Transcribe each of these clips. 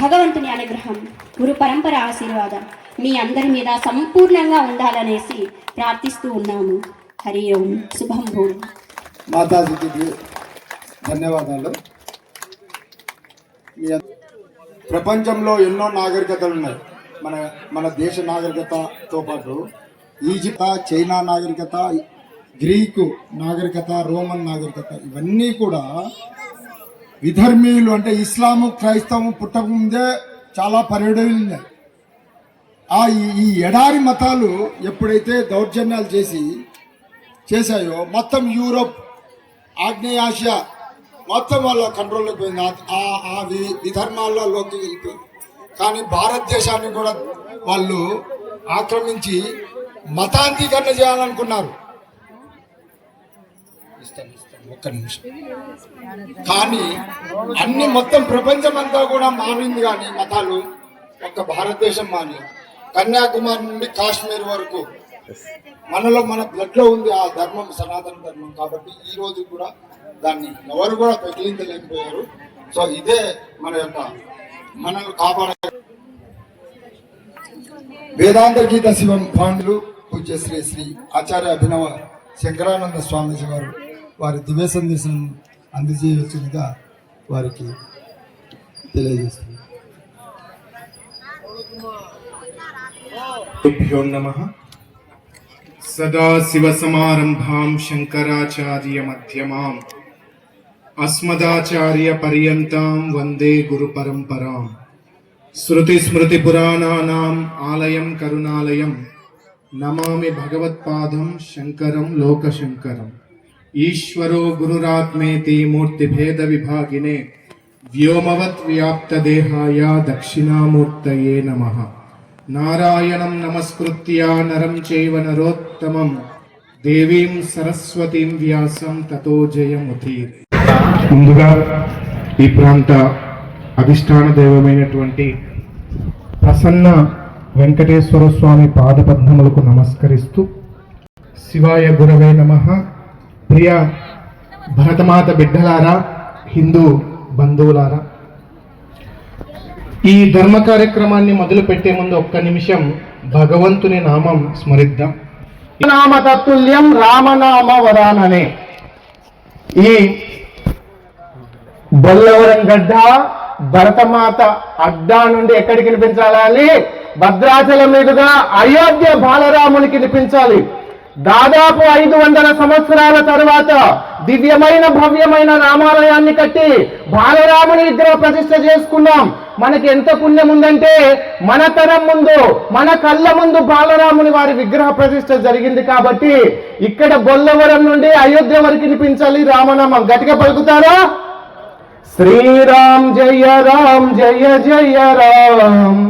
భగవంతుని అనుగ్రహం గురు పరంపర ఆశీర్వాదం మీ అందరి మీద సంపూర్ణంగా ఉండాలనేసి ప్రార్థిస్తూ ఉన్నాము. హరి ఓం. శుభం భూమి. మాతాజీకి ధన్యవాదాలు. ప్రపంచంలో ఎన్నో నాగరికతలు ఉన్నాయి. మన మన దేశ నాగరికతతో పాటు ఈజిప్ట్ చైనా నాగరికత గ్రీకు నాగరికత రోమన్ నాగరికత ఇవన్నీ కూడా విధర్మీయులు అంటే ఇస్లాము క్రైస్తవం పుట్టకముందే చాలా పర్యటన ఆ ఈ- ఎడారి మతాలు ఎప్పుడైతే దౌర్జన్యాలు చేసి చేశాయో మొత్తం యూరోప్ ఆగ్నేయాసియా మొత్తం వాళ్ళ కంట్రోల్లోకి పోయింది. ఆ- ఆ వి- విధర్మాలలోకి వెళ్ళిపోయింది. కానీ భారతదేశాన్ని కూడా వాళ్ళు ఆక్రమించి మతాంతీకరణ చేయాలనుకున్నారు. ఇస్తాను, ఒక్క నిమిషం. కానీ అన్ని మొత్తం ప్రపంచం అంతా కూడా మారింది కానీ మతాలు ఒక్క భారతదేశం మారలేదు కన్యాకుమారి నుండి కాశ్మీర్ వరకు మనలో మన బ్లడ్లో ఉంది ఆ ధర్మం సనాతన ధర్మం కాబట్టి ఈ రోజు కూడా దాన్ని ఎవరు కూడా పెకిలించలేకపోయారు సో ఇదే మన యొక్క మనల్ని కాపాడే వేదాంత గీత శివం పాండులు పూజ్య శ్రీ శ్రీ ఆచార్య అభినవ శంకరానంద స్వామీజీ వారు వారి దివ్య సందేశం అందజేయవచ్చుగా వారికి తెలియజేస్తుంది సదాశివసమారంభాం శంకరాచార్యమ్యమాం అస్మదాచార్యపర్యంతం వందే గురుపరంపరాం శృతిస్మృతిపురాణానాం ఆలయం కరుణాలయం. నమామి భగవత్పాదం శంకరం లోకశంకరం. ఈశ్వరో గురురాత్మేతి మూర్తిభేద విభాగినే వ్యోమవత్ వ్యాప్తదేహాయ దక్షిణామూర్తయే నమ. నారాయణం నమస్కృత్య నరం చైవ నరోత్తమం. దేవీం సరస్వతీం వ్యాసం తతో జయముతి ముందుగా ఈ ప్రాంత అధిష్టాన దైవమైనటువంటి ప్రసన్న వెంకటేశ్వర స్వామి పాదపద్మములకు నమస్కరిస్తూ శివాయ గురవే నమ. ప్రియ భరతమాత బిడ్డలారా హిందూ బంధువులారా ఈ ధర్మ కార్యక్రమాన్ని మొదలు పెట్టే ముందు ఒక్క నిమిషం భగవంతుని నామం స్మరిద్దాం. నామ తత్తుల్యం రామనామ వరాననే ఈ బొల్లవరం గడ్డ భరతమాత అడ్డా నుండి ఎక్కడికి వినిపించాలి? భద్రాచలం మీదుగా అయోధ్య బాలరామునికి వినిపించాలి. దాదాపు ఐదు వందల సంవత్సరాల తరువాత దివ్యమైన భవ్యమైన రామాలయాన్ని కట్టి బాలరాముని విగ్రహ ప్రతిష్ట చేసుకున్నాం. మనకి ఎంత పుణ్యం ఉందంటే మన తరం ముందు మన కళ్ళ ముందు బాలరాముని వారి విగ్రహ ప్రతిష్ఠ జరిగింది కాబట్టి ఇక్కడ బొల్లవరం నుండి అయోధ్య వరకు వినిపించాలి రామనామం. గట్టిగా పలుకుతారా? శ్రీరామ్ జయ రామ్ జయ జయ రామ్.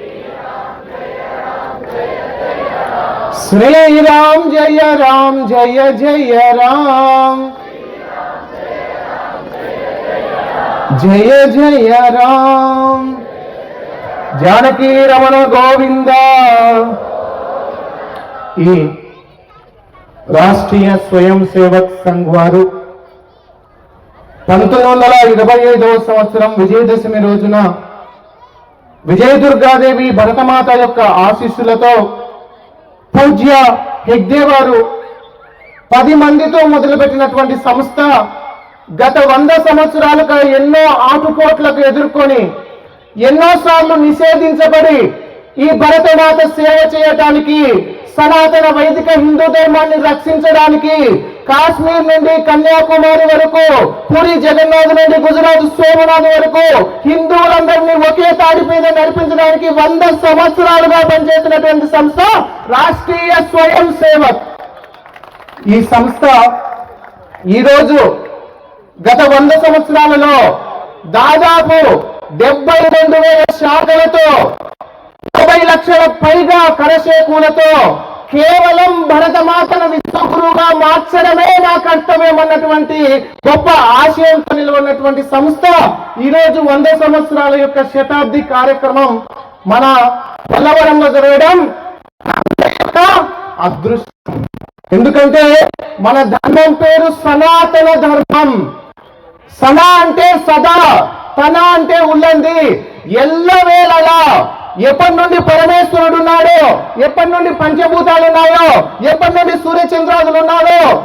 శ్రీరామ్ జయ రామ్ జయ జయ రామ్. జయ జయ రామ్. జానకీ రమణ గోవింద. ఈ రాష్ట్రీయ స్వయం సేవక్ సంఘ్ వారు పంతొమ్మిది వందల ఇరవై ఐదవ సంవత్సరం విజయదశమి రోజున విజయదుర్గాదేవి భరతమాత యొక్క ఆశీస్సులతో పూజ్య హెగ్డే వారు పది మందితో మొదలుపెట్టినటువంటి సంస్థ గత వంద సంవత్సరాలుగా ఎన్నో ఆటుపోట్లకు ఎదుర్కొని ఎన్నోసార్లు నిషేధించబడి ఈ భరతమాత సేవ చేయటానికి సనాతన వైదిక హిందూ ధర్మాన్ని రక్షించడానికి కాశ్మీర్ నుండి కన్యాకుమారి వరకు పూరి జగన్నాథ్ నుండి గుజరాత్ సోమనాథ్ వరకు హిందువులందరినీ ఒకే తాడి మీద నడిపించడానికి వంద సంవత్సరాలుగా పనిచేసినటువంటి సంస్థ రాష్ట్రీయ స్వయం సేవక్. ఈ సంస్థ ఈరోజు గత వంద సంవత్సరాలలో దాదాపు డెబ్బై రెండు వేల శాఖలతో ఇరవై లక్షల పైగా కరశేకులతో కేవలం భరతమాతను విశ్వగురువుగా మార్చడమే నా కర్తవ్యం అన్నటువంటి గొప్ప ఆశయంతో నిలవన్నటువంటి సంస్థ ఈరోజు వంద సంవత్సరాల యొక్క శతాబ్ది కార్యక్రమం మన పల్లవరంలో జరగడం యొక్క అదృష్టం. ఎందుకంటే మన ధర్మం పేరు సనాతన ధర్మం. సనా అంటే సదా తన అంటే ఉన్నది ఎల్లవేళలా ఎప్పటి నుండి పరమేశ్వరుడు ఉన్నాడో? ఎప్పటి నుండి పంచభూతాలు ఉన్నాయో? ఎప్పటి నుండి సూర్యచంద్రాదులు ఉన్నాడో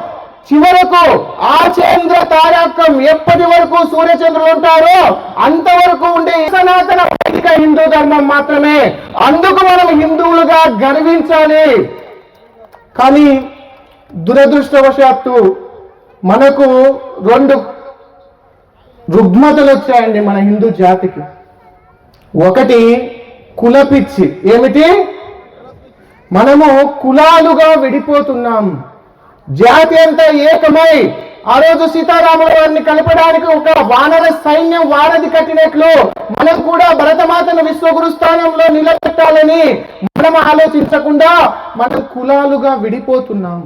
చివరకు ఆ చంద్ర తారకం ఎప్పటి వరకు సూర్యచంద్రులు ఉంటారో అంతవరకు ఉండే సనాతన వైదిక హిందూ ధర్మం మాత్రమే. అందుకు మనం హిందువులుగా గర్వించాలి. కానీ దురదృష్టవశాత్తు మనకు రెండు రుగ్మతలు వచ్చాయండి మన హిందూ జాతికి. ఒకటి కులపిచ్చి. ఏమిటి? మనము కులాలుగా విడిపోతున్నాం. జాతి అంతా ఏకమై ఆ రోజు సీతారాముల వారిని కలపడానికి ఒక వానర సైన్యం వారధి కట్టినట్లు మనం కూడా భరతమాతను విశ్వగురు స్థానంలో నిలబెట్టాలని మనం ఆలోచించకుండా మనం కులాలుగా విడిపోతున్నాం.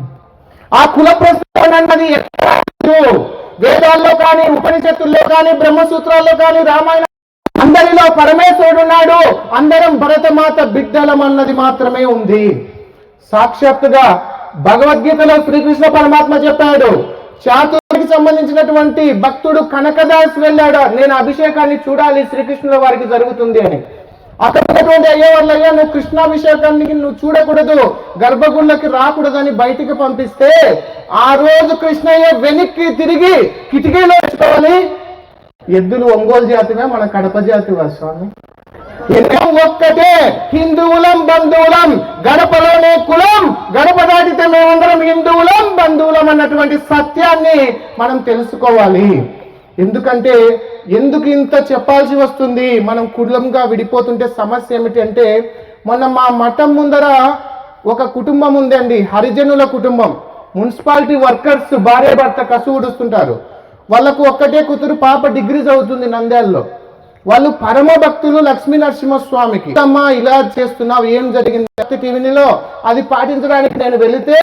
ఆ కుల ప్రస్తావన అన్నది వేదాల్లో కానీ ఉపనిషత్తుల్లో కానీ బ్రహ్మసూత్రాల్లో కానీ రామాయణ అందరిలో పరమేశ్వరుడు ఉన్నాడు అందరం భరతమాత బిడ్డలం అన్నది మాత్రమే ఉంది. సాక్షాత్తుగా భగవద్గీతలో శ్రీకృష్ణ పరమాత్మ చెప్పాడు చాతుర్కి సంబంధించినటువంటి భక్తుడు కనకదాస్ వెళ్ళాడు? నేను అభిషేకాన్ని చూడాలి శ్రీకృష్ణుల వారికి జరుగుతుంది అని. అక్కడ ఉన్నటువంటి అయ్యేవాళ్ళు అయ్యా నువ్వు కృష్ణాభిషేకానికి నువ్వు చూడకూడదు గర్భగుళ్ళకి రాకూడదని బయటికి పంపిస్తే ఆ రోజు కృష్ణయ్య వెనక్కి తిరిగి కిటికీలో వేసుకోవాలి ఎద్దులు ఒంగోలు జాతివే? మన కడప జాతివా స్వామి? ఒక్కటే హిందువులం బంధువులం గడపలోనే కులం గడప దాటితే మేమందరం హిందువులం బంధువులం అన్నటువంటి సత్యాన్ని మనం తెలుసుకోవాలి. ఎందుకంటే ఎందుకు ఇంత చెప్పాల్సి వస్తుంది? మనం కులంగా విడిపోతుంటే సమస్య ఏమిటి అంటే మొన్న మా మఠం ముందర ఒక కుటుంబం ఉందండి హరిజనుల కుటుంబం. మున్సిపాలిటీ వర్కర్స్ భార్య భర్త కసు ఊడుస్తుంటారు. వాళ్ళకు ఒక్కటే కూతురు పాప డిగ్రీ చదువుతుంది నంద్యాలలో. వాళ్ళు పరమ భక్తులు లక్ష్మీ నరసింహస్వామికి. అమ్మా ఇలా చేస్తున్నావు ఏం జరిగింది? టీవీలో అది పాటించడానికి నేను వెళితే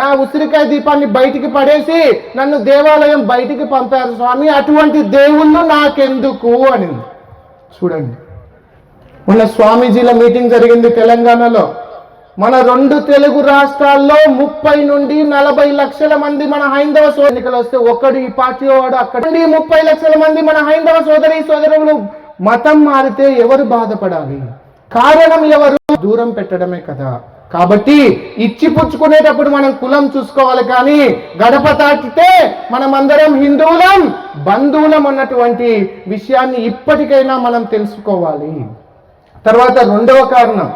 నా ఉసిరికాయ దీపాన్ని బయటికి పడేసి నన్ను దేవాలయం బయటికి పంపారు. స్వామి అటువంటి దేవుళ్ళు నాకెందుకు అని చూడండి. మొన్న స్వామీజీల మీటింగ్ జరిగింది తెలంగాణలో. మన రెండు తెలుగు రాష్ట్రాల్లో ముప్పై నుండి నలభై లక్షల మంది మన హైందవ సోదరికలు ఎన్నికలు వస్తే ఒకడు ఈ పార్టీ వాడు అక్కడ నుండి ముప్పై లక్షల మంది మన హైందవ సోదరి సోదరులు మతం మారితే ఎవరు బాధపడాలి? కారణం ఎవరు? దూరం పెట్టడమే కదా. కాబట్టి ఇచ్చి పుచ్చుకునేటప్పుడు మనం కులం చూసుకోవాలి కానీ గడప తాకితే మనమందరం హిందువులం బంధువులం అన్నటువంటి విషయాన్ని ఇప్పటికైనా మనం తెలుసుకోవాలి. తర్వాత రెండవ కారణం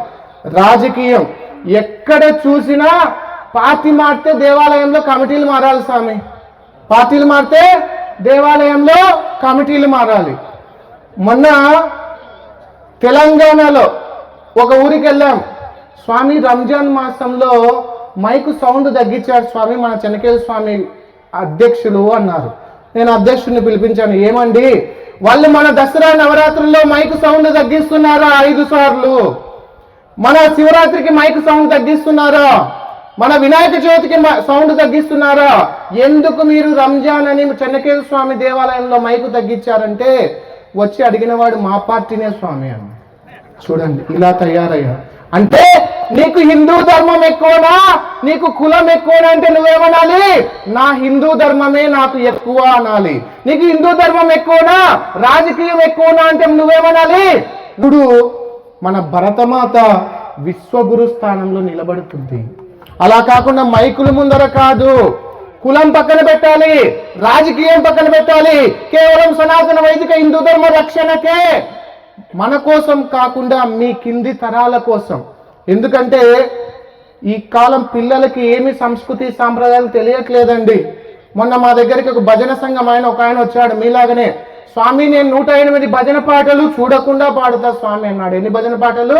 రాజకీయం. ఎక్కడ చూసినా పార్టీ మారితే దేవాలయంలో కమిటీలు మారాలి స్వామి. పార్టీలు మారితే దేవాలయంలో కమిటీలు మారాలి. మొన్న తెలంగాణలో ఒక ఊరికి వెళ్ళాం స్వామి రంజాన్ మాసంలో మైకు సౌండ్ తగ్గించారు స్వామి మన చెనకేల స్వామి అధ్యక్షులు అన్నారు. నేను అధ్యక్షుడిని పిలిపించాను. ఏమండి? వాళ్ళు మన దసరా నవరాత్రుల్లో మైకు సౌండ్ తగ్గిస్తున్నారా? ఐదు సార్లు. మన శివరాత్రికి మైక్ సౌండ్ తగ్గిస్తున్నారా? మన వినాయక చవితికి సౌండ్ తగ్గిస్తున్నారా? ఎందుకు మీరు రంజాన్ అని చెన్నకేశ్వర స్వామి దేవాలయంలో మైకు తగ్గించారంటే వచ్చి అడిగినవాడు మా పార్టీనే స్వామి అని. చూడండి ఇలా తయారయ్యా. అంటే నీకు హిందూ ధర్మం ఎక్కువనా? నీకు కులం ఎక్కువనా అంటే నువ్వేమనాలి? నా హిందూ ధర్మమే నాకు ఎక్కువ అనాలి. నీకు హిందూ ధర్మం ఎక్కువనా? రాజకీయం ఎక్కువనా అంటే నువ్వేమనాలి? ఇప్పుడు మన భరతమాత విశ్వగురు స్థానంలో నిలబడుతుంది. అలా కాకుండా మైకుల ముందర కాదు కులం పక్కన పెట్టాలి రాజకీయం పక్కన పెట్టాలి కేవలం సనాతన వైదిక హిందూ ధర్మ రక్షణకే మన కోసం కాకుండా మీ కింది తరాల కోసం. ఎందుకంటే ఈ కాలం పిల్లలకి ఏమి సంస్కృతి సాంప్రదాయాలు తెలియట్లేదండి. మొన్న మా దగ్గరికి ఒక భజన సంఘం ఆయన ఒక ఆయన వచ్చాడు మీలాగనే. స్వామి నేను నూట ఎనిమిది భజన పాటలు చూడకుండా పాడుతా స్వామి అన్నాడు. ఎన్ని భజన పాటలు?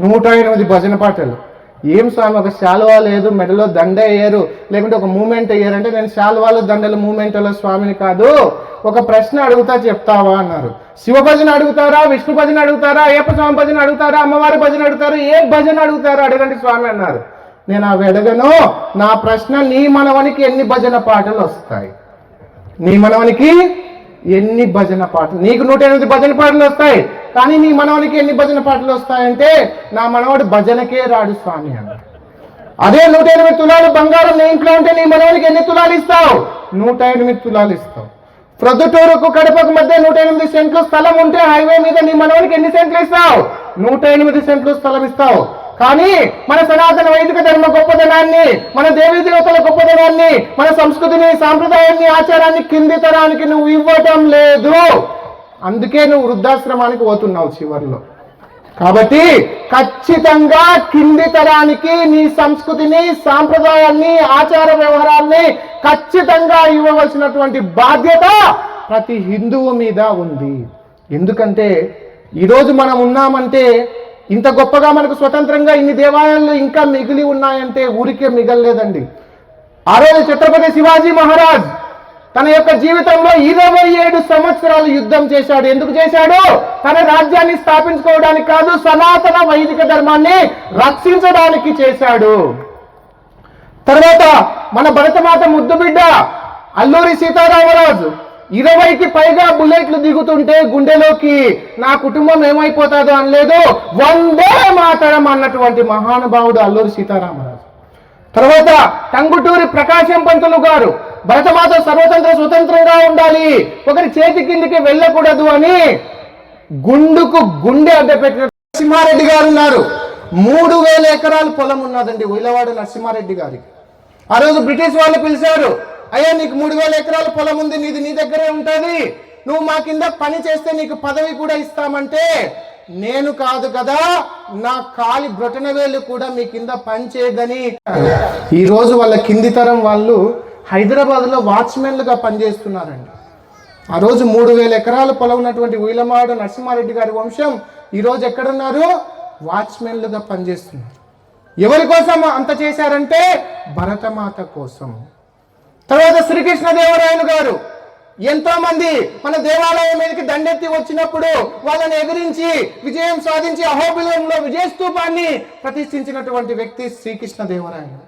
నూట ఎనిమిది భజన పాటలు. ఏం స్వామి ఒక శాలువా లేదు మెడలో దండ వేయరు లేకుంటే ఒక మూమెంట్ వేయరు అంటే నేను శాలువాలు దండలు మూమెంట్లో స్వామిని కాదు. ఒక ప్రశ్న అడుగుతా చెప్తావా అన్నారు. శివ భజన అడుగుతారా విష్ణు భజన అడుగుతారా అయ్యప్ప స్వామి భజన అడుగుతారా అమ్మవారి భజన అడుగుతారా ఏ భజన అడుగుతారా? అడగండి స్వామి అన్నారు. నేను అవి అడగను. నా ప్రశ్న నీ మనవనికి ఎన్ని భజన పాటలు వస్తాయి? నీ మనవనికి ఎన్ని భజన పాటలు? నీకు నూట ఎనిమిది భజన పాటలు వస్తాయి. కానీ నీ మనవనికి ఎన్ని భజన పాటలు వస్తాయంటే నా మనవడు భజనకే రాడు స్వామి అన్న. అదే నూట ఎనిమిది తులాలు బంగారం నీ ఇంట్లో ఉంటే నీ మనవనికి ఎన్ని తులాలు ఇస్తావు? నూట ఎనిమిది తులాలు ఇస్తావు. ప్రొద్దుటూరుకు కడపకు మధ్య నూట ఎనిమిది సెంట్లు స్థలం ఉంటే హైవే మీద నీ మనవాడికి ఎన్ని సెంట్లు ఇస్తావు? నూట ఎనిమిది సెంట్లు స్థలం ఇస్తావు. కానీ మన సనాతన వైదిక ధర్మ గొప్పదనాన్ని మన దేవీ దేవతల గొప్పదనాన్ని మన సంస్కృతిని సాంప్రదాయాన్ని ఆచారాన్ని కింది తరానికి నువ్వు ఇవ్వటం లేదు. అందుకే నువ్వు వృద్ధాశ్రమానికి పోతున్నావు చివరిలో. కాబట్టి ఖచ్చితంగా కింది తరానికి నీ సంస్కృతిని సాంప్రదాయాన్ని ఆచార వ్యవహారాన్ని ఖచ్చితంగా ఇవ్వవలసినటువంటి బాధ్యత ప్రతి హిందువు మీద ఉంది. ఎందుకంటే ఈరోజు మనం ఉన్నామంటే ఇంత గొప్పగా మనకు స్వతంత్రంగా ఇన్ని దేవాలయాలు ఇంకా మిగిలి ఉన్నాయంటే ఊరికే మిగలలేదండి. ఆ రోజు ఛత్రపతి శివాజీ మహారాజ్ తన యొక్క జీవితంలో ఇరవై ఏడు సంవత్సరాలు యుద్ధం చేశాడు. ఎందుకు చేశాడు? తన రాజ్యాన్ని స్థాపించుకోవడానికి కాదు సనాతన వైదిక ధర్మాన్ని రక్షించడానికి చేశాడు. తర్వాత మన భరతమాత ముద్దు బిడ్డ అల్లూరి సీతారామరాజు ఇరవైకి పైగా బుల్లెట్లు దిగుతుంటే గుండెలోకి నా కుటుంబం ఏమైపోతాదో అనలేదు. వందే మాతరం అన్నటువంటి మహానుభావుడు అల్లూరి సీతారామరాజు. తర్వాత టంగుటూరి ప్రకాశం పంతులు గారు భరతమాత సర్వతంత్ర స్వతంత్రంగా ఉండాలి ఒకరి చేతి కిందికి వెళ్ళకూడదు అని గుండుకు గుండె అడ్డపెట్టిన నరసింహారెడ్డి గారు ఉన్నారు. మూడు వేల ఎకరాలు పొలం ఉన్నదండి ఉయ్యవాడ నరసింహారెడ్డి గారికి. ఆ రోజు బ్రిటిష్ వాళ్ళు పిలిచారు అయ్యా నీకు మూడు వేల ఎకరాల పొలం ఉంది నీది నీ దగ్గరే ఉంటుంది. నువ్వు మా కింద పని చేస్తే నీకు పదవి కూడా ఇస్తామంటే నేను కాదు కదా నా కాలి బ్రొటన వేలు కూడా మీ కింద పనిచేయదని ఈరోజు వాళ్ళ కింది తరం వాళ్ళు హైదరాబాద్లో వాచ్మెన్లుగా పనిచేస్తున్నారండి. ఆ రోజు మూడు వేల ఎకరాల పొలం ఉన్నటువంటి ఉయిలమాడు నరసింహారెడ్డి గారి వంశం ఈరోజు ఎక్కడున్నారు? వాచ్మెన్లుగా పనిచేస్తున్నారు. ఎవరి కోసం అంత చేశారంటే భరతమాత కోసం. తర్వాత శ్రీకృష్ణదేవరాయలు గారు ఎంతో మంది మన దేవాలయం మీదకి దండెత్తి వచ్చినప్పుడు వాళ్ళని ఎదిరించి విజయం సాధించి అహోబిలంలో విజయస్తూపాన్ని ప్రతిష్ఠించినటువంటి వ్యక్తి శ్రీకృష్ణదేవరాయలు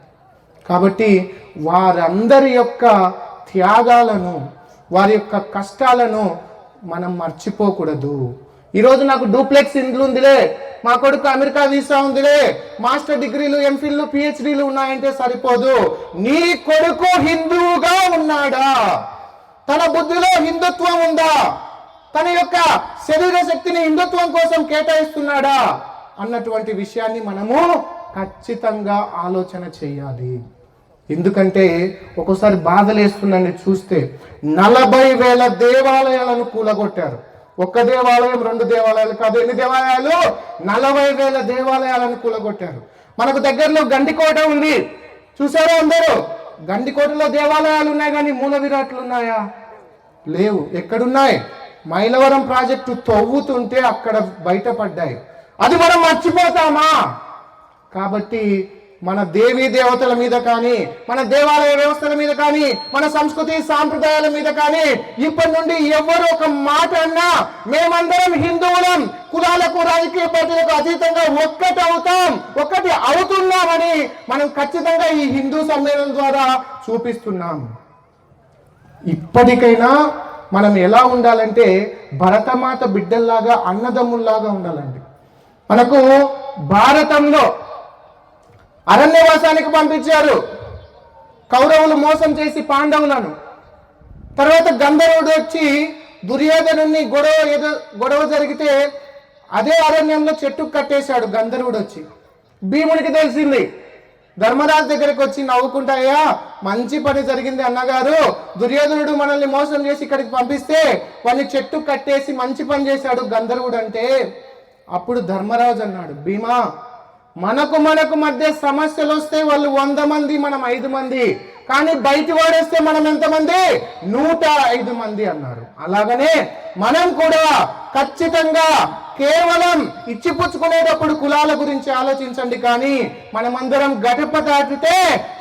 కాబట్టి వారందరి యొక్క త్యాగాలను వారి యొక్క కష్టాలను మనం మర్చిపోకూడదు. ఈరోజు నాకు డూప్లెక్స్ ఇండ్లు ఉందిలే మా కొడుకు అమెరికా వీసా ఉందిలే. మాస్టర్ డిగ్రీలు ఎంఫిల్లు పిహెచ్డీలు ఉన్నాయంటే సరిపోదు. నీ కొడుకు హిందువుగా ఉన్నాడా? తన బుద్ధిలో హిందుత్వం ఉందా? తన యొక్క శరీర శక్తిని హిందుత్వం కోసం కేటాయిస్తున్నాడా? అన్నటువంటి విషయాన్ని మనము ఖచ్చితంగా ఆలోచన చేయాలి. ఎందుకంటే ఒక్కోసారి బాధలేస్తుందండి చూస్తే నలభై వేల దేవాలయాలను కూలగొట్టారు. ఒక్క దేవాలయం రెండు దేవాలయాలు కాదు. ఎన్ని దేవాలయాలు? నలభై వేల దేవాలయాలను కూలగొట్టారు. మనకు దగ్గరలో గండికోట ఉంది. చూసారా అందరూ? గండికోటలో దేవాలయాలు ఉన్నాయి కానీ మూల విరాట్లు ఉన్నాయా? లేవు. ఎక్కడున్నాయి? మైలవరం ప్రాజెక్టు తవ్వుతుంటే అక్కడ బయటపడ్డాయి. అది మనం మర్చిపోతామా? కాబట్టి మన దేవీ దేవతల మీద కానీ మన దేవాలయ వ్యవస్థల మీద కానీ మన సంస్కృతి సాంప్రదాయాల మీద కానీ ఇప్పటి నుండి ఎవరు ఒక మాట అన్నా మేమందరం హిందువులం కులాలకు రాజకీయ పార్టీలకు అతీతంగా ఒక్కటి అవుతాం ఒక్కటి అవుతున్నామని మనం ఖచ్చితంగా ఈ హిందూ సమ్మేళనం ద్వారా చూపిస్తున్నాం ఇప్పటికైనా మనం ఎలా ఉండాలంటే భరతమాత బిడ్డల్లాగా అన్నదమ్ముల్లాగా ఉండాలండి. మనకు భారతంలో అరణ్యవాసానికి పంపించారు. కౌరవులు మోసం చేసి పాండవులను. తర్వాత గంధర్వుడు వచ్చి దుర్యోధనుని గొడవ ఏదో గొడవ జరిగితే అదే అరణ్యంలో చెట్టు కట్టేశాడు గంధర్వుడు వచ్చి. భీముడికి తెలిసింది ధర్మరాజు దగ్గరికి వచ్చి నవ్వుకుంటాయా మంచి పని జరిగింది అన్నగారు. దుర్యోధనుడు మనల్ని మోసం చేసి ఇక్కడికి పంపిస్తే వాడిని చెట్టు కట్టేసి మంచి పని చేశాడు గంధర్వుడు అంటే. అప్పుడు ధర్మరాజు అన్నాడు భీమా మనకు మనకు మధ్య సమస్యలు వస్తే వాళ్ళు వంద మంది మనం ఐదు మంది. కానీ బయటి వాడేస్తే మనం ఎంతమంది నూట ఐదు మంది అన్నారు. అలాగనే మనం కూడా ఖచ్చితంగా కేవలం ఇచ్చిపుచ్చుకునేటప్పుడు కులాల గురించి ఆలోచించండి. కానీ మనమందరం గడప దాటితే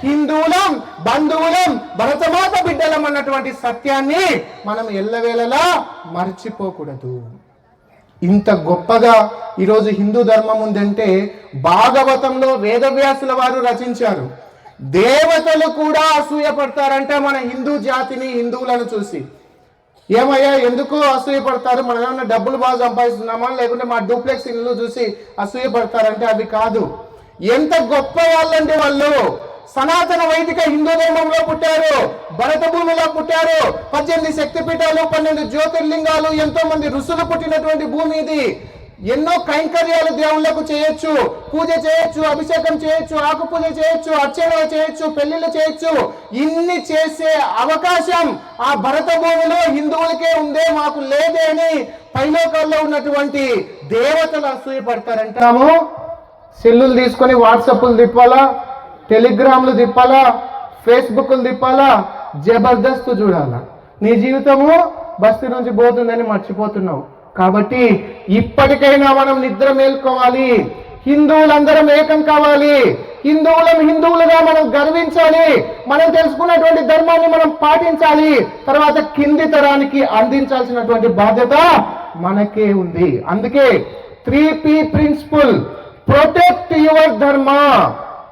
హిందువులం బంధువులం భరతమాత బిడ్డలం అన్నటువంటి సత్యాన్ని మనం ఎల్లవేళలా మర్చిపోకూడదు. ఇంత గొప్పగా ఈరోజు హిందూ ధర్మం ఉందంటే భాగవతంలో వేదవ్యాసుల వారు రచించారు. దేవతలు కూడా అసూయపడతారంట మన హిందూ జాతిని హిందువులను చూసి. ఏమయ్యా ఎందుకు అసూయపడతారు? మనం ఏమన్నా డబ్బులు బాగా సంపాదిస్తున్నామా? లేకుంటే మా డూప్లెక్స్ ఇల్లు చూసి అసూయపడతారంటే అవి కాదు. ఎంత గొప్ప వాళ్ళండి వాళ్ళు! సనాతన వైదిక హిందూ ధర్మంలో పుట్టారు. భరత భూమిలో పుట్టారు. పద్దెనిమిది శక్తిపీఠాలు పన్నెండు జ్యోతిర్లింగాలు ఎంతో మంది ఋషులు పుట్టినటువంటి భూమి ఇది. ఎన్నో కైంకర్యాలు దేవుళ్ళకు చేయొచ్చు. పూజ చేయొచ్చు అభిషేకం చేయొచ్చు ఆకు పూజ చేయొచ్చు అర్చనలు చేయొచ్చు పెళ్ళిళ్ళు చేయొచ్చు. ఇన్ని చేసే అవకాశం ఆ భరత భూమిలో హిందువులకే ఉందే మాకు లేదే అని పైలోకాల్లో ఉన్నటువంటి దేవతలు అసూయపడతారంటాము సెల్లులు తీసుకొని వాట్సాప్లు తిప్పాలా? టెలిగ్రామ్లు తిప్పాలా? ఫేస్బుక్లు తిప్పాలా? జబర్దస్త్ చూడాలా? నీ జీవితము బస్తీ నుంచి పోతుందని మర్చిపోతున్నావు. కాబట్టి ఇప్పటికైనా మనం నిద్ర మేల్కోవాలి. హిందువులందరం ఏకం కావాలి. హిందువులం హిందువులుగా మనం గర్వించాలి. మనం తెలుసుకున్నటువంటి ధర్మాన్ని మనం పాటించాలి. తర్వాత కింది తరానికి అందించాల్సినటువంటి బాధ్యత మనకే ఉంది. అందుకే three P principle protect your dharma.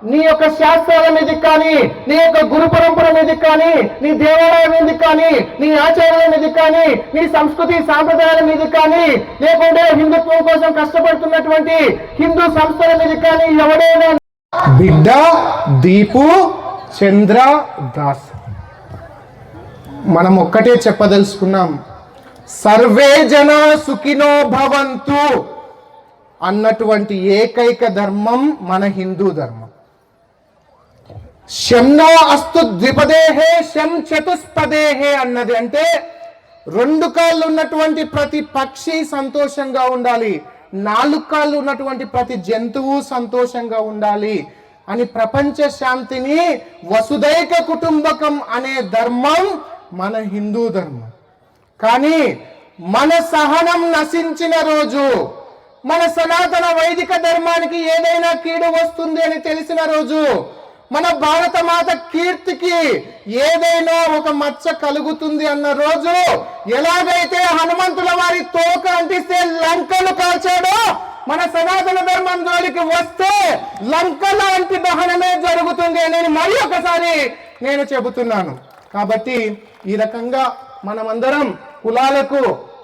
నీ యొక్క శాస్త్రాల మీద కానీ నీ యొక్క గురు పరంపర మీద కానీ నీ దేవాలయం మీద కానీ నీ ఆచారాల మీద కానీ నీ సంస్కృతి సాంప్రదాయాల మీద కానీ లేకుంటే హిందుత్వం కోసం కష్టపడుతున్నటువంటి హిందూ సంస్థల మీద కానీ ఎవడైనా బిడ్డ దీపు చంద్ర దాస్. మనం ఒక్కటే చెప్పదలుచుకున్నాం సర్వే జన సుఖినో భవంతు అన్నటువంటి ఏకైక ధర్మం మన హిందూ ధర్మం. శంనో అస్తు ద్విపదేహే శం చతుస్పదేహే అన్నది అంటే రెండు కాళ్ళు ఉన్నటువంటి ప్రతి పక్షి సంతోషంగా ఉండాలి. నాలుగు కాళ్ళు ఉన్నటువంటి ప్రతి జంతువు సంతోషంగా ఉండాలి అని ప్రపంచ శాంతిని వసుదైక కుటుంబకం అనే ధర్మం మన హిందూ ధర్మం. కానీ మన సహనం నశించిన రోజు మన సనాతన వైదిక ధర్మానికి ఏదైనా కీడు వస్తుంది అని తెలిసిన రోజు మన భారత మాత కీర్తికి ఏదైనా ఒక మచ్చ కలుగుతుంది అన్న రోజు ఎలాగైతే హనుమంతుల వారి తోక అంటిస్తే లంకలు కాల్చాడో మన సనాతన ధర్మం జోలికి వస్తే లంక లాంటి దహనమే జరుగుతుంది అని మరి ఒకసారి నేను చెబుతున్నాను. కాబట్టి ఈ రకంగా మనమందరం కులాలకు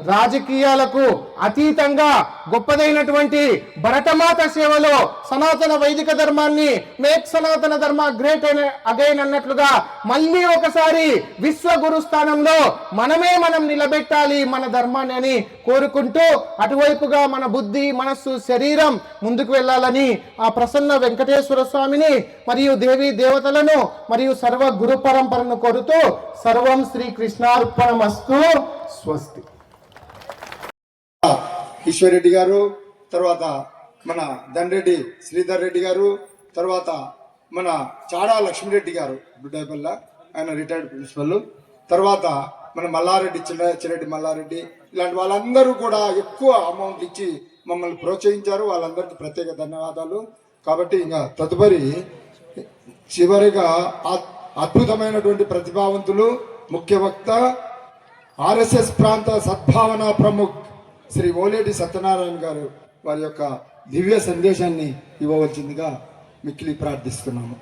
రాజకీయాలకు అతీతంగా గొప్పదైనటువంటి భరతమాత సేవలో సనాతన వైదిక ధర్మాన్ని మేక్ సనాతన ధర్మ గ్రేట్ అయిన అగైన్ అన్నట్లుగా మళ్ళీ ఒకసారి విశ్వగురు స్థానంలో మనమే మనం నిలబెట్టాలి మన ధర్మాన్ని అని కోరుకుంటూ అటువైపుగా మన బుద్ధి మనస్సు శరీరం ముందుకు వెళ్ళాలని ఆ ప్రసన్న వెంకటేశ్వర స్వామిని మరియు దేవి దేవతలను మరియు సర్వ గురు పరంపరను కోరుతూ సర్వం శ్రీకృష్ణార్పణమస్తు స్వస్తి. ఈశ్వర్రెడ్డి గారు తర్వాత మన దండ్రెడ్డి శ్రీధర్ రెడ్డి గారు తర్వాత మన చాడా లక్ష్మీరెడ్డి గారు బుడ్డాయిపల్ల ఆయన రిటైర్డ్ ప్రిన్సిపల్ తర్వాత మన మల్లారెడ్డి చిన్న చిరెడ్డి మల్లారెడ్డి ఇలాంటి వాళ్ళందరూ కూడా ఎక్కువ అమౌంట్ ఇచ్చి మమ్మల్ని ప్రోత్సహించారు. వాళ్ళందరికీ ప్రత్యేక ధన్యవాదాలు. కాబట్టి ఇంకా తదుపరి చివరిగా అద్భుతమైనటువంటి ప్రతిభావంతులు ముఖ్య వక్త ఆర్ఎస్ఎస్ ప్రాంత సద్భావన ప్రముఖ్ శ్రీ ఓలేటి సత్యనారాయణ గారు వారి యొక్క దివ్య సందేశాన్ని ఇవ్వవలసిందిగా మిక్కిలి ప్రార్థిస్తున్నాము.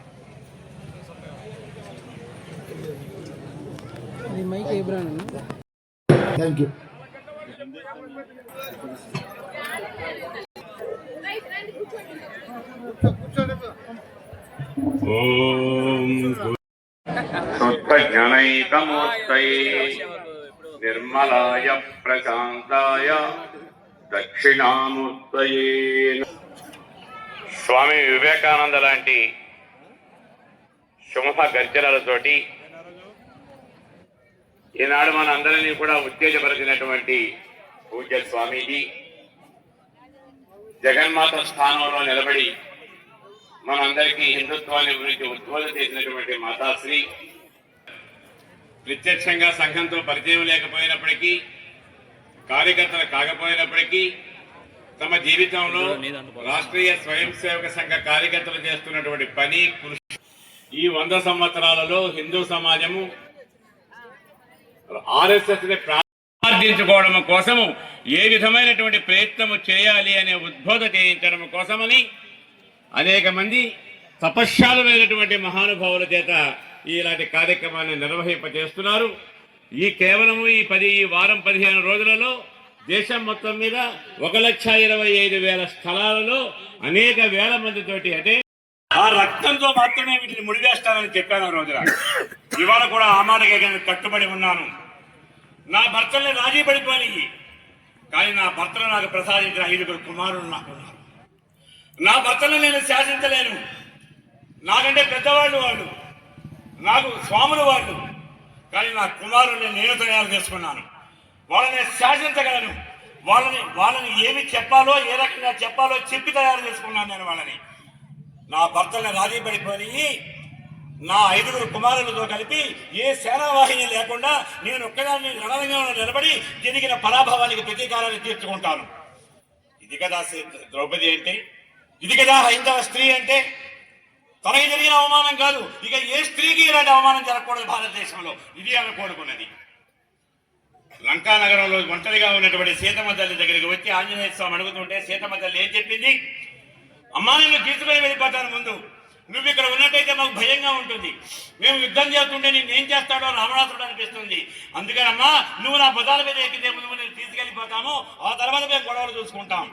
థ్యాంక్ యూ జ్ఞానైకమూర్తై నిర్మలాయ ప్రశాంతాయ దక్షిణామూర్తయే స్వామి వివేకానంద లాంటి సింహ గర్జనలతోటి ఈనాడు మన అందరినీ కూడా ఉత్తేజపరిచినటువంటి పూజ్య స్వామీజీ జగన్మాత స్థానంలో నిలబడి మనందరికీ హిందుత్వాన్ని గురించి ఉద్బోధన చేసినటువంటి మాతాశ్రీ ప్రత్యక్షంగా సంఘంతో పరిచయం లేకపోయినప్పటికీ కార్యకర్తలు కాకపోయినప్పటికీ తమ జీవితంలో రాష్ట్రీయ స్వయం సేవక సంఘ కార్యకర్తలు చేస్తున్నటువంటి పని కృషి ఈ వంద సంవత్సరాలలో హిందూ సమాజము ఆర్ఎస్ఎస్ని ప్రార్థించుకోవడం కోసము ఏ విధమైనటువంటి ప్రయత్నము చేయాలి అనే ఉద్బోధ చేయించడం కోసమని అనేక మంది తపశ్శాలులైనటువంటి మహానుభావుల చేత ఇలాంటి కార్యక్రమాన్ని నిర్వహింపజేస్తున్నారు. ఈ కేవలము ఈ పది ఈ వారం పదిహేను రోజులలో దేశం మొత్తం మీద ఒక లక్ష ఇరవై ఐదు వేల స్థలాలలో అనేక వేల మందితోటి అంటే ఆ రక్తంతో మాత్రమే వీటిని ముడివేస్తానని చెప్పాను ఆ రోజున. ఇవాళ కూడా ఆ మాటకే కట్టుబడి ఉన్నాను. నా భర్తల్ని రాజీ పడిపోయి కానీ నా భర్తలు నాకు ప్రసాదించిన ఐదుగురు కుమారులు నాకున్నారు నా భర్తను నేను శాసించలేను. నాకంటే పెద్దవాళ్ళు వాళ్ళు. నాకు స్వాములు వాళ్ళు. కానీ నా కుమారుని నేను తయారు చేసుకున్నాను. వాళ్ళని శాసించగలను. వాళ్ళని వాళ్ళని ఏమి చెప్పాలో ఏ రకంగా చెప్పాలో చెప్పి తయారు చేసుకున్నాను నేను వాళ్ళని. నా భర్తలను రాజీ పడిపోయి నా ఐదుగురు కుమారులతో కలిపి ఏ సేనావాహిని లేకుండా నేను ఒక్కదాన్ని రణరంగంలో నిలబడి జరిగిన పరాభవానికి ప్రతీకారాన్ని తీర్చుకుంటాను. ఇది కదా ద్రౌపది అంటే? ఇది కదా హైందవ స్త్రీ అంటే? తనకి జరిగిన అవమానం కాదు. ఇక ఏ స్త్రీకి ఇలాంటి అవమానం జరగకూడదు భారతదేశంలో. ఇది ఆమె కోరుకున్నది. లంకా నగరంలో ఒంటరిగా ఉన్నటువంటి సీతమ్మ తల్లి దగ్గరికి వచ్చి ఆంజనేయ స్వామి అడుగుతుంటే సీతమ్మ తల్లి ఏం చెప్పింది? అమ్మా నేను తీసుకుని వెళ్ళిపోతాను ముందు. నువ్వు ఇక్కడ ఉన్నట్టయితే మాకు భయంగా ఉంటుంది. మేము యుద్ధం చేస్తుంటే నేను ఏం చేస్తాడో రావణాసుడు అనిపిస్తుంది. అందుకని అమ్మా నువ్వు నా బుధాల మీద ఎక్కితే ముందు నేను తీసుకెళ్ళిపోతాము. ఆ తర్వాత మేము గొడవలు చూసుకుంటాం.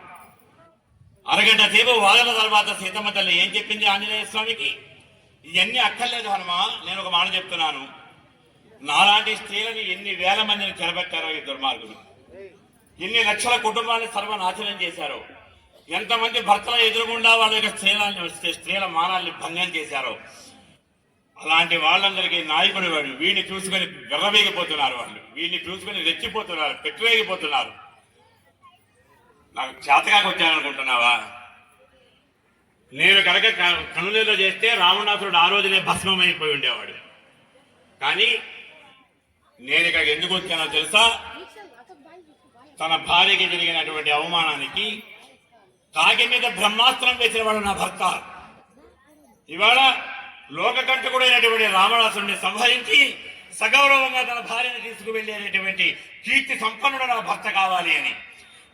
అరగంట సేపు వాదన తర్వాత సీతమ్మ తల్లి ఏం చెప్పింది ఆంజనేయ స్వామికి? ఇవన్నీ అక్కర్లేదు హనుమా నేను ఒక మాట చెప్తున్నాను. నాలాంటి స్త్రీలని ఎన్ని వేల మందిని చెరబెట్టారో ఈ దుర్మార్గులు. ఎన్ని లక్షల కుటుంబాన్ని సర్వనాశనం చేశారో. ఎంతమంది భర్తల ఎదురుగుండా వాళ్ళ యొక్క స్త్రీలని స్త్రీల మానాల్ని భంగం చేశారో. అలాంటి వాళ్ళందరికీ నాయకుడు వాడు వీడిని చూసుకొని విర్రవేగిపోతున్నారు వాళ్ళు. వీడిని చూసుకొని రెచ్చిపోతున్నారు పెట్టివేగిపోతున్నారు నాకు చేతకాక వచ్చాననుకుంటున్నావా నేను కనుక క- కనులేలో చేస్తే రావణాసురుడు ఆ రోజునే భస్మం అయిపోయి ఉండేవాడు. కానీ నేను ఇక్కడికి ఎందుకు వచ్చానో తెలుసా? తన భార్యకి జరిగినటువంటి అవమానానికి కాకి మీద బ్రహ్మాస్త్రం వేసిన వాడు నా భర్త. ఇవాళ లోకకంటకుడైనటువంటి రావణాసురుడిని సంహరించి సగౌరవంగా తన భార్యను తీసుకువెళ్ళేటటువంటి కీర్తి సంపన్నుడు నా భర్త కావాలి అని.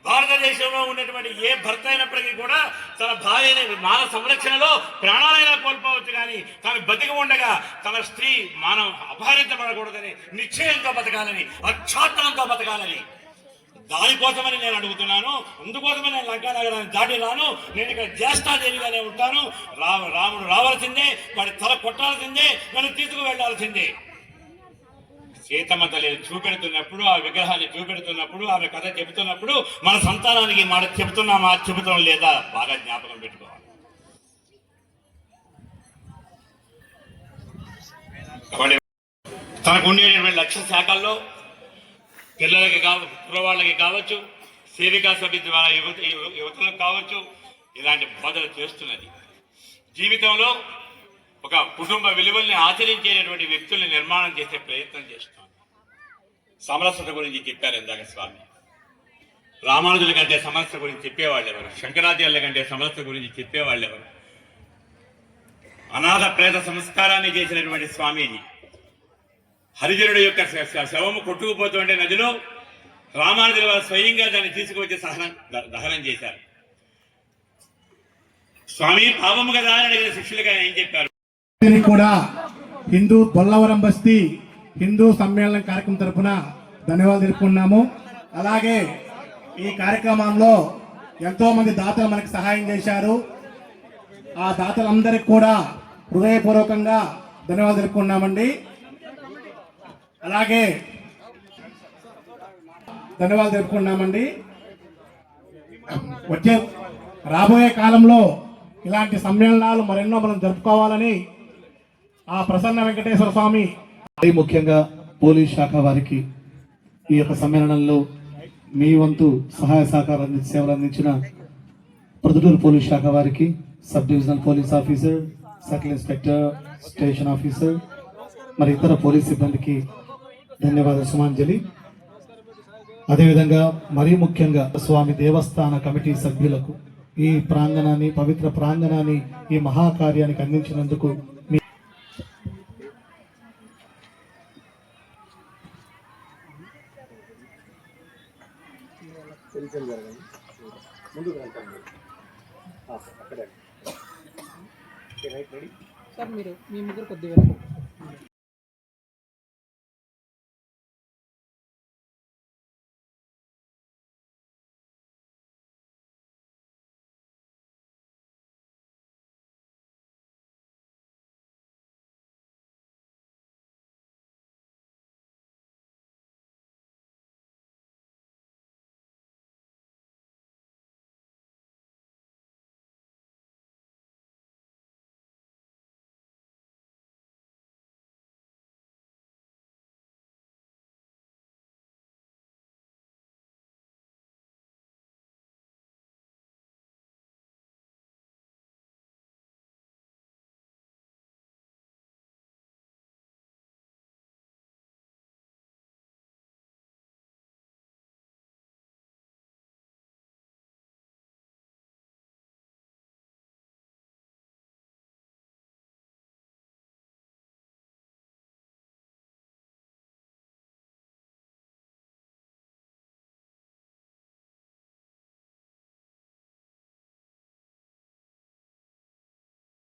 భారతదేశంలో ఉన్నటువంటి ఏ భర్త అయినప్పటికీ కూడా తన భార్య మాన సంరక్షణలో ప్రాణాలైనా కోల్పోవచ్చు కానీ తను బతికి ఉండగా తన స్త్రీ మానవ అపహరించబడకూడదని నిశ్చయంతో బతకాలని అక్షాత్రంతో బతకాలని. దానికోసమని నేను అడుగుతున్నాను అందుకోసమే నేను లంకా నగరాన్ని దాటి రాను నేను ఇక్కడ జ్యేష్ఠాదేవిగానే ఉంటాను. రామ రాముడు రావాల్సిందే వాడి తల కొట్టాల్సిందే నన్ను తీసుకు వెళ్ళాల్సిందే సీతమ్మ తల్లిని చూపెడుతున్నప్పుడు ఆ విగ్రహాన్ని చూపెడుతున్నప్పుడు ఆమె కథ చెబుతున్నప్పుడు మన సంతానానికి మాట చెబుతున్నామా చెబుతాం లేదా బాగా జ్ఞాపకం పెట్టుకోవాలి. కాబట్టి తనకు ఉండేటువంటి లక్ష్య శాఖల్లో పిల్లలకి కావ కుర్రవాళ్ళకి కావచ్చు సేవికా సభ్య ద్వారా యువత యువతలకు కావచ్చు ఇలాంటి బోధన చేస్తున్నది. జీవితంలో ఒక కుటుంబ విలువల్ని ఆచరించేటటువంటి వ్యక్తుల్ని నిర్మాణం చేసే ప్రయత్నం చేస్తాం సమరసత గురించి చెప్పారు ఇందాక స్వామి. రామానుజుల కంటే సమరసత గురించి చెప్పేవాళ్ళు ఎవరు శంకరాచార్యుల కంటే సమరసత గురించి చెప్పేవాళ్ళు ఎవరు అనాథ ప్రేత సంస్కారాన్ని చేసినటువంటి స్వామీజీ. హరిజనుడు యొక్క శవము కొట్టుకుపోతుంటే నదిలో రామానుజుల వారు స్వయంగా దాన్ని తీసుకువచ్చి సహనం దహనం చేశారు. స్వామి పాపము కదా అని అడిగిన శిష్యులుగా ఆయన ఏం చెప్పారు? దీనికి కూడా హిందూ బొల్లవరం బస్తీ హిందూ సమ్మేళనం కార్యక్రమం తరఫున ధన్యవాదాలు తెలుపుకున్నాము అలాగే ఈ కార్యక్రమంలో ఎంతో మంది దాతలు మనకి సహాయం చేశారు. ఆ దాతలందరికీ కూడా హృదయపూర్వకంగా ధన్యవాదాలు తెలుపుకున్నామండి అలాగే ధన్యవాదాలు తెలుపుకున్నామండి వచ్చే రాబోయే కాలంలో ఇలాంటి సమ్మేళనాలు మరెన్నో మనం జరుపుకోవాలని ఆ ప్రసన్న వెంకటేశ్వర స్వామి. మరీ ముఖ్యంగా పోలీస్ శాఖ వారికి ఈ యొక్క సమ్మేళనంలో మీ వంతు సహాయ సహకారం అంది- సేవలు అందించిన ప్రొద్దుటూరు పోలీస్ శాఖ వారికి sub divisional police officer circle inspector station officer మరి ఇతర పోలీస్ సిబ్బందికి ధన్యవాదాలు సుమాంజలి. అదేవిధంగా మరీ ముఖ్యంగా స్వామి దేవస్థాన కమిటీ సభ్యులకు ఈ ప్రాంగణాన్ని పవిత్ర ప్రాంగణాన్ని ఈ మహాకార్యానికి అందించినందుకు మీ సార్ మీరు మీ ముగ్గురు కొద్దిగా